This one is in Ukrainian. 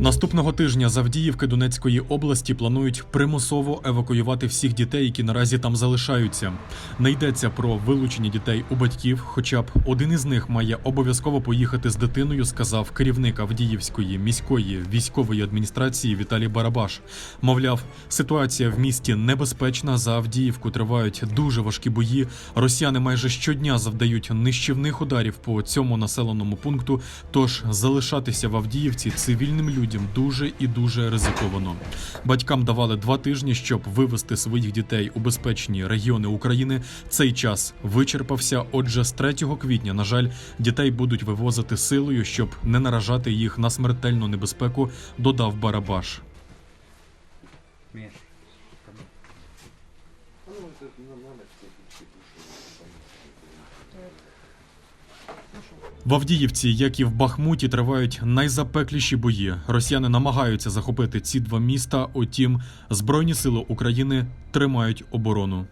Наступного тижня з Авдіївки Донецької області планують примусово евакуювати всіх дітей, які наразі там залишаються. Не йдеться про вилучення дітей у батьків, хоча б один із них має обов'язково поїхати з дитиною, сказав керівник Авдіївської міської військової адміністрації Віталій Барабаш. Мовляв, ситуація в місті небезпечна. За Авдіївку тривають дуже важкі бої. Росіяни майже щодня завдають нищівних ударів по цьому населеному пункту. Тож залишатися в Авдіївці цивільним людям дуже і дуже ризиковано. Батькам давали два тижні, щоб вивезти своїх дітей у безпечні регіони України. Цей час вичерпався. Отже, з 3 квітня, на жаль, дітей будуть вивозити силою, щоб не наражати їх на смертельну небезпеку. Додав Барабаш. Міш. В Авдіївці, як і в Бахмуті, тривають найзапекліші бої. Росіяни намагаються захопити ці два міста. Утім, збройні сили України тримають оборону.